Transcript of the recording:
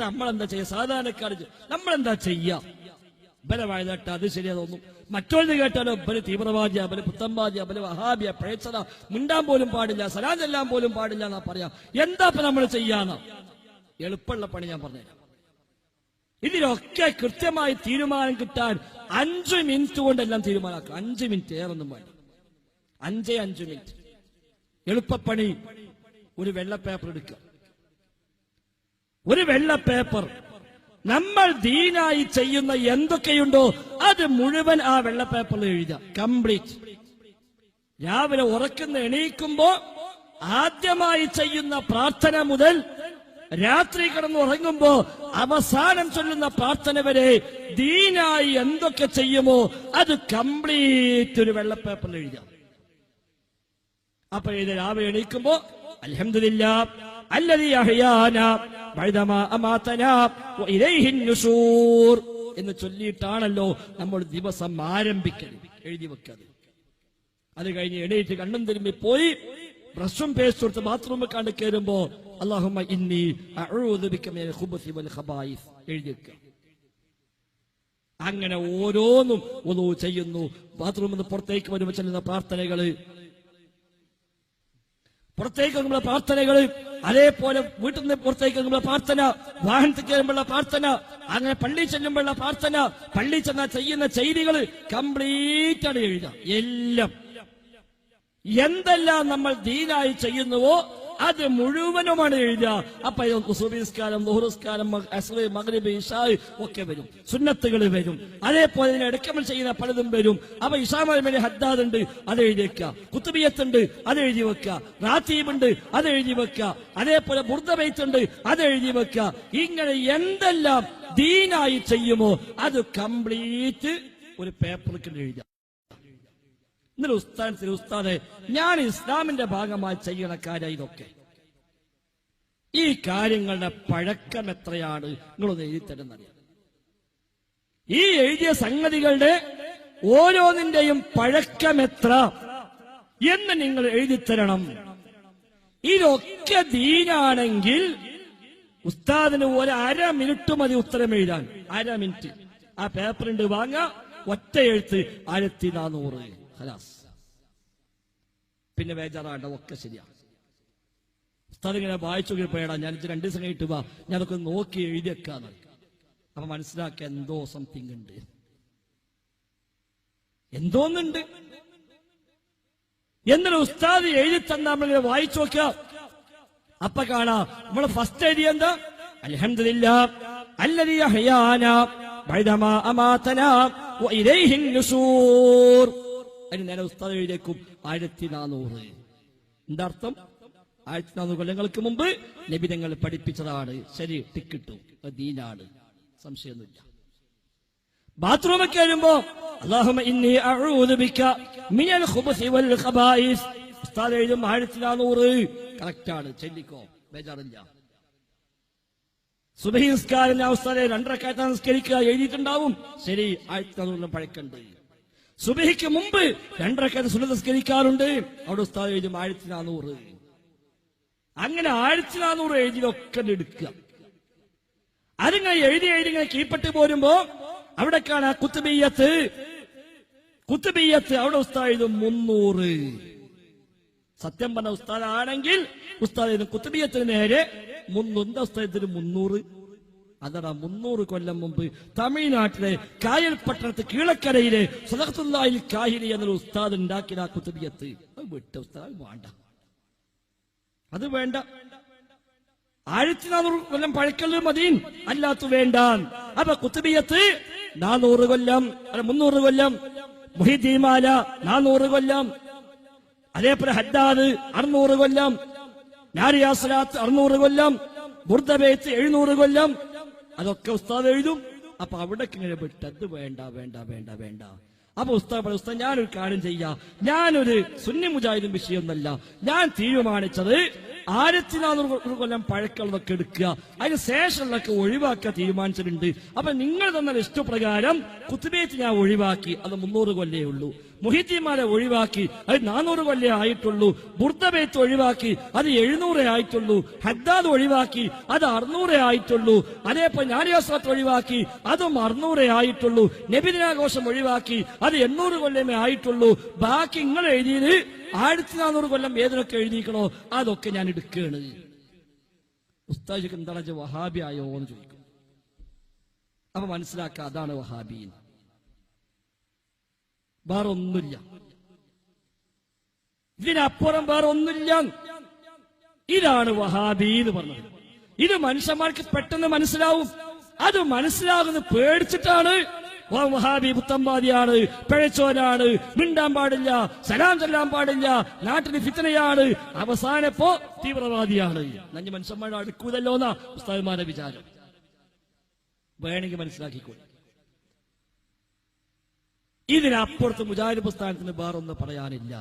നമ്മളെന്താ ചെയ്യുക സാധാരണക്കാർ നമ്മളെന്താ ചെയ്യ? ബലമായ തട്ട അത് ശരിയാ തോന്നും. മറ്റൊരു കേട്ടാലോ? ബല തീവ്രവാദിയ ബൽ പുത്തമ്പാദിയ ബൽ വഹാബിയ പ്രേക്ഷത. മിണ്ടാൻ പോലും പാടില്ല സലാം പോലും പാടില്ല എന്നാ പറയാ. എന്താ നമ്മൾ ചെയ്യാന്ന? എളുപ്പമുള്ള പണി ഞാൻ പറഞ്ഞുതരാം. ഇതിലൊക്കെ കൃത്യമായി തീരുമാനം കിട്ടാൻ അഞ്ചു മിനിറ്റ് കൊണ്ടെല്ലാം തീരുമാനമാക്കുക അഞ്ചു മിനിറ്റ് ഏറൊന്നും വേണ്ട. അഞ്ചേ അഞ്ചു മിനിറ്റ്. എളുപ്പപ്പണി ഒരു വെള്ള പേപ്പർ എടുക്കുക. ഒരു വെള്ള പേപ്പർ. നമ്മൾ ദീനായി ചെയ്യുന്ന എന്തൊക്കെയുണ്ടോ അത് മുഴുവൻ ആ വെള്ള പേപ്പറിൽ എഴുതുക. കംപ്ലീറ്റ് രാവിലെ ഉറക്കുന്ന എണീക്കുമ്പോ ആദ്യമായി ചെയ്യുന്ന പ്രാർത്ഥന മുതൽ രാത്രി കിടന്ന് ഉറങ്ങുമ്പോ അവസാനം ചൊല്ലുന്ന പ്രാർത്ഥന വരെ ദീനായി എന്തൊക്കെ ചെയ്യുമോ അത് കംപ്ലീറ്റ് ഒരു വെള്ള പേപ്പറിൽ എഴുതാം അപ്പൊ ഇത് രാവിലെ എണീക്കുമ്പോ അലഹമില്ല അല്ലതീ അഹ്യാന എന്ന് ചൊല്ലിയിട്ടാണല്ലോ നമ്മൾ ദിവസം ആരംഭിക്കുന്നത് എഴുതി വെക്കരുത് അത് കഴിഞ്ഞ് എണീറ്റ് കണ്ണും തിരുമ്പി പോയി ബ്രഷും പേസ്റ്റ് കൊടുത്ത് ബാത്റൂമിൽ കണ്ട് കയറുമ്പോ അള്ളാഹുമ്മ ഇന്നി എഴുതി വെക്കുക അങ്ങനെ ഓരോന്നും ഒന്നു ചെയ്യുന്നു. ബാത്റൂമിൽ നിന്ന് പുറത്തേക്ക് വരുമ്പോൾ ചെല്ലുന്ന പ്രാർത്ഥനകൾ പുറത്തേക്ക് ഇറങ്ങുമ്പോൾ പ്രാർത്ഥനകൾ അതേപോലെ വീട്ടിൽ നിന്ന് പുറത്തേക്ക് ഇറങ്ങുമ്പോൾ പ്രാർത്ഥന വാഹനത്തിൽ കയറുമ്പോഴുള്ള പ്രാർത്ഥന അങ്ങനെ പള്ളി ചെല്ലുമ്പോഴുള്ള പ്രാർത്ഥന പള്ളി ചെന്ന ചെയ്യുന്ന ചെയ്തികൾ കംപ്ലീറ്റ് ആണ് എഴുതാം എല്ലാം. എന്തെല്ലാം നമ്മൾ ദീനായി ചെയ്യുന്നുവോ അത് മുഴുവനുമാണ് എഴുതുക. അപ്പൊ സുബിസ്കാരം ലുഹുസ്കാരം അസ്രി മഗ്രിബ് ഇഷാ ഒക്കെ വരും. സുന്നത്തുകൾ വരും. അതേപോലെ ഇതിനെ അടക്കമൽ ചെയ്യുന്ന പലതും വരും. അപ്പൊ ഇഷാമലമേലെ ഹദ്ദാദ് ഉണ്ട് അത് എഴുതി വെക്കുക. കുത്തുബിയത്ത് ഉണ്ട് അത് എഴുതി വെക്കുക. റാത്തീബ് ഉണ്ട് അത് എഴുതി വെക്കുക. അതേപോലെ ബുർദബൈത്ത് ഉണ്ട് അത് എഴുതി വെക്കുക. ഇങ്ങനെ എന്തെല്ലാം ദീനായി ചെയ്യുമോ അത് കംപ്ലീറ്റ് ഒരു പേപ്പറിൽ എഴുതുക. ഇന്നലെ ഉസ്താദത്തിൽ ഉസ്താദെ ഞാൻ ഇസ്ലാമിന്റെ ഭാഗമായി ചെയ്യണ കാര്യം ഇതൊക്കെ. ഈ കാര്യങ്ങളുടെ പഴക്കം എത്രയാണ് നിങ്ങളൊന്ന് എഴുതി തരുന്നറിയാം ഈ എഴുതിയ സംഗതികളുടെ ഓരോന്നിന്റെയും പഴക്കം എത്ര എന്ന് നിങ്ങൾ എഴുതി തരണം ഇതൊക്കെ ദീനാണെങ്കിൽ ഉസ്താദിന് ഒരു അര മിനിറ്റ് മതി ഉത്തരം എഴുതാൻ. അര മിനിറ്റ്. ആ പേപ്പറിണ്ട് വാങ്ങ ഒറ്റ എഴുത്ത് ആയിരത്തി നാനൂറ്. ഹലാസ് പിന്നെ ബേജാറാണ്ട ഒക്കെ ശരിയാണ് ഉസ്താദ് ഇങ്ങനെ വായിച്ചു പേടാ ഞാൻ ഇത് രണ്ട് ദിവസം കഴിഞ്ഞിട്ട് വാ ഞാനൊക്കെ നോക്കി എഴുതിയേക്കാന്ന് അപ്പൊ മനസ്സിലാക്കിയ എന്തോ സംതിങ് ഉണ്ട്. എന്തോന്നുണ്ട്? എന്നൊരു ഉസ്താദ് എഴുതി തന്ന നമ്മളിങ്ങനെ വായിച്ചു നോക്ക അപ്പൊ കാണാ നമ്മൾ ഫസ്റ്റ് എഴുതിയ എന്താ? അലഹമില്ല അല്ലതിയ ഹയാന അമാതന വഇലൈഹി നുശൂർ അതിന് നേരെ ഉസ്താദ് എഴുതിയേക്കും ആയിരത്തി നാനൂറ് എന്താ അർത്ഥം ആയിരത്തി നാനൂറ് കൊല്ലങ്ങൾക്ക് മുമ്പ് ലഭിതങ്ങൾ പഠിപ്പിച്ചതാണ്. ശരി ടിക്കിട്ടു ദീനാണ്. സംശയമൊന്നുമില്ല. വൽ ഖബായിസ്. ഉസ്താദ് എഴുതും ഞാൻ ഉസ്താദെ രണ്ടരക്കാത്ത നിസ്കരിക്കുക എഴുതിയിട്ടുണ്ടാവും. ശരി ആയിരത്തി നാനൂറിലും പഴക്കണ്ട് സുബഹിക്ക് മുമ്പ് രണ്ടരക്കാത്ത സുന നിസ്കരിക്കാറുണ്ട്. അവിടെ ഉസ്താദ് എഴുതും ആയിരത്തി നാനൂറ്. അങ്ങനെ ആയിരത്തി നാനൂറ് എഴുതിയൊക്കെ എടുക്കുക. അതിങ്ങനെ എഴുതി എഴുതി ഇങ്ങനെ കീപ്പട്ട് പോരുമ്പോ അവിടെ കാണാ കുത്തുബീയത്ത് കുത്തുബീയത്ത് അവിടെ ഉസ്താദ് എഴുതും മുന്നൂറ്. സത്യം പറഞ്ഞ ഉസ്താദ് ആണെങ്കിൽ ഉസ്താദ് എഴുതും കുത്തുബീയത്തിന് നേരെ മുന്നൂറ് ഉസ്താദത്തിന് മുന്നൂറ്. അതാ മുന്നൂറ് കൊല്ലം മുമ്പ് തമിഴ്നാട്ടിലെ കായൽ പട്ടണത്ത് കീഴക്കരയിലെ സദത്തുല്ലായിൽ കാഹിരി എന്നൊരു ഉസ്താദ് ആ കുത്തുബിയത്ത്. വിട്ട ഉസ്താദ് വേണ്ട. അത് വേണ്ട. ആയിരത്തി നാനൂറ് കൊല്ലം പഴക്കൽ മതീൻ അല്ലാത്ത വേണ്ട. അപ്പൊ കുത്തുബിയത്ത് നാനൂറ് കൊല്ലം അല്ല മുന്നൂറ് കൊല്ലം. മുഹിദ്ദീമാല നാനൂറ് കൊല്ലം. അതേപോലെ ഹദ്ദാദ് അറുന്നൂറ് കൊല്ലം. നാരിയാസലാത്ത് അറുന്നൂറ് കൊല്ലം. ബുർദബേത്ത് എഴുന്നൂറ് കൊല്ലം. അതൊക്കെ ഉസ്താദ് എഴുതും. അപ്പൊ അവിടേക്ക് ഇങ്ങനെ വിട്ടത് വേണ്ട വേണ്ട വേണ്ട വേണ്ട. അപ്പൊ ഉസ്താദ് പറഞ്ഞു ഉസ്താദ് ഞാനൊരു കാര്യം ചെയ്യാം. ഞാനൊരു സുന്നി മുജാഹിദും വിഷയമൊന്നല്ല ഞാൻ തീരുമാനിച്ചത് ആയിരത്തി നാനൂറ് കൊല്ലം പഴക്കമുള്ളതൊക്കെ എടുക്കുക. അതിന് ശേഷമുള്ളതൊക്കെ ഒഴിവാക്കാൻ തീരുമാനിച്ചിട്ടുണ്ട്. അപ്പൊ നിങ്ങൾ തന്ന ലിസ്റ്റ് പ്രകാരം കുത്തുബേത്ത് ഞാൻ ഒഴിവാക്കി. അത് മുന്നൂറ് കൊല്ലേ ഉള്ളൂ. മുഹിദ്ദീന്മാരെ ഒഴിവാക്കി. അത് നാനൂറ് കൊല്ലേ ആയിട്ടുള്ളൂ. ബുർദബേത്ത് ഒഴിവാക്കി. അത് എഴുന്നൂറേ ആയിട്ടുള്ളൂ. ഹദ്ദാദ് ഒഴിവാക്കി. അത് അറുന്നൂറേ ആയിട്ടുള്ളൂ. അതേപോലെ ഞാനിയോസ്വത്ത് ഒഴിവാക്കി. അതും അറുന്നൂറേ ആയിട്ടുള്ളൂ. നബിദിനാഘോഷം ഒഴിവാക്കി. അത് എണ്ണൂറ് കൊല്ലമേ ആയിട്ടുള്ളൂ. ബാക്കി നിങ്ങൾ എഴുതിയത് ആയിരത്തി നാനൂറ് കൊല്ലം ഏതിനൊക്കെ എഴുതിക്കണോ അതൊക്കെ ഞാൻ എടുക്കുകയാണ്. ഉസ്താജിക്ക് എന്താണ് വഹാബി ആയോ എന്ന് ചോദിക്കും. അപ്പൊ മനസ്സിലാക്കുക അതാണ് വഹാബി എന്ന്. വേറെ ഒന്നുമില്ല ഇതിനപ്പുറം വേറെ ഒന്നുമില്ല ഇതാണ് വഹാബി എന്ന് പറഞ്ഞത്. ഇത് മനുഷ്യന്മാർക്ക് പെട്ടെന്ന് മനസ്സിലാവും. അത് മനസ്സിലാകുന്ന പേടിച്ചിട്ടാണ്. വഹാബി പുത്തമ്പാദിയാണ് പിഴച്ചോനാണ്. മിണ്ടാൻ പാടില്ല. സലാം ചൊല്ലാൻ പാടില്ല. നാട്ടിന് ഫിത്തനയാണ്. അവസാനപ്പോ തീവ്രവാദിയാണ്. നഞ്ഞ് മനുഷ്യന്മാരുടെ അടുക്കൂതല്ലോ എന്നാ ഉസ്താദ്മാരുടെ വിചാരം. വേണമെങ്കിൽ മനസ്സിലാക്കിക്കോളൂ. ഇതിനപ്പുറത്ത് മുജാഹിദ് പ്രസ്ഥാനത്തിന് വേറൊന്നും പറയാനില്ല.